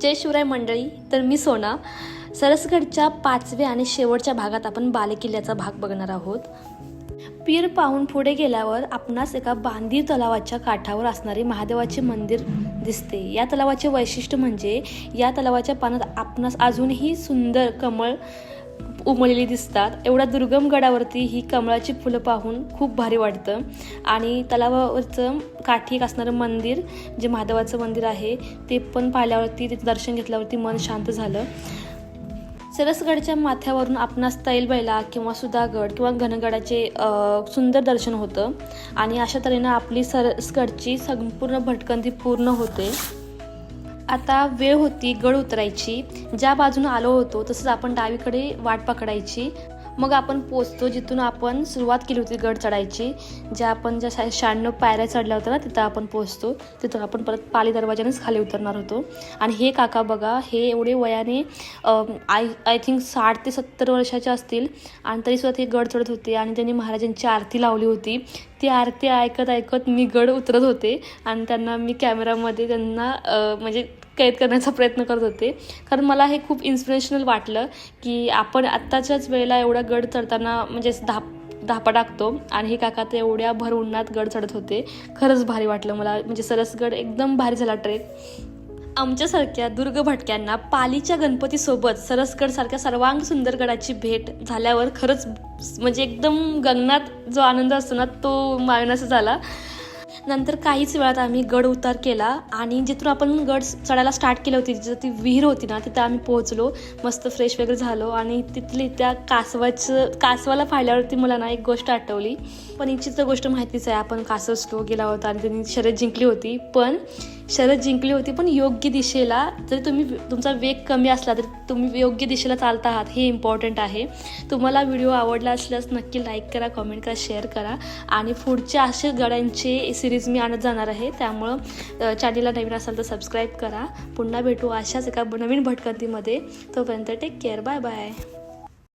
जय शिवराय मंडळी तर मी सोना. सरसगडच्या पाचव्या आणि शेवटच्या भागात आपण बालेकिल्ल्याचा भाग बघणार आहोत. पीर पाहून पुढे गेल्यावर आपणास एका बांधी तलावाच्या काठावर असणारे महादेवाचे मंदिर दिसते. या तलावाचे वैशिष्ट्य म्हणजे या तलावाच्या पाण्यात आपणास अजूनही सुंदर कमळ उमललेली दिसतात. एवढ्या दुर्गम गडावरती ही कमळाची फुलं पाहून खूप भारी वाटतं. आणि तलावावरचं काठी एक असणारं मंदिर जे महादेवाचं मंदिर आहे ते पण पाहिल्यावरती तिथे दर्शन घेतल्यावरती मन शांत झालं. सरसगडच्या माथ्यावरून आपणास तैलबैला किंवा सुधागड किंवा घनगडाचे सुंदर दर्शन होतं. आणि अशा तऱ्हेनं आपली सरसगडची संपूर्ण भटकंती पूर्ण होते. आता वेळ होती गड उतरायची. ज्या बाजूने आलो होतो तसंच आपण डावीकडे वाट पकडायची. मग आपण पोचतो जिथून आपण सुरुवात केली होती गड चढायची. ज्या आपण ज्या शा- शहाण्णव पायऱ्या चढल्या होत्या ना तिथं आपण पोचतो. तिथून आपण परत पाली दरवाजानेच खाली उतरणार होतो. आणि हे काका बघा हे एवढे वयाने आय आय थिंक साठ ते सत्तर वर्षाचे असतील. आणि तरीसुद्धा ते गड चढत होते आणि त्यांनी महाराजांची आरती लावली होती. ती आरती ऐकत ऐकत मी गड उतरत होते आणि त्यांना मी कॅमेरामध्ये त्यांना म्हणजे कैद करण्याचा प्रयत्न करत होते. कारण मला हे खूप इन्स्पिरेशनल वाटलं की आपण आत्ताच्याच वेळेला एवढा गड चढताना म्हणजे धाप धापा टाकतो आणि हे काका ते एवढ्या भर उन्हात गड चढत होते. खरंच भारी वाटलं मला. म्हणजे सरसगड एकदम भारी झाला ट्रेक आमच्यासारख्या दुर्ग भटक्यांना पालीच्या गणपतीसोबत सरसगडसारख्या सर्वांग सुंदर गडाची भेट झाल्यावर खरंच म्हणजे एकदम गगनात जो आनंद असतो ना तो मागण्याचा झाला. नंतर काहीच वेळात आम्ही गड उतार केला आणि जिथून आपण गड चढायला स्टार्ट केली होती जिथं ती विहीर होती ना तिथं आम्ही पोहोचलो मस्त फ्रेश वगैरे झालो आणि तिथली त्या कासवाचं कासवाला पाहिल्यावरती मला ना एक गोष्ट आठवली. पण इच्छित गोष्ट माहितीच आहे आपण कासव स्लो गेला होता आणि त्यांनी शर्यत जिंकली होती पण शरद जिंकली होती पण योग्य दिशेला जरी तुम्ही तुमचा वेग कमी असला तरी तुम्ही योग्य दिशेला चालत आहात हे इम्पॉर्टंट आहे. तुम्हाला व्हिडिओ आवडला असल्यास नक्की लाईक करा कमेंट करा शेअर करा. आणि पुढच्या असे गड्यांचे सिरीज मी आणत जाणार आहे त्यामुळं चॅनलला नवीन असाल तर सबस्क्राईब करा. पुन्हा भेटू अशाच एका नवीन भटकंतीमध्ये. तोपर्यंत टेक केअर बाय बाय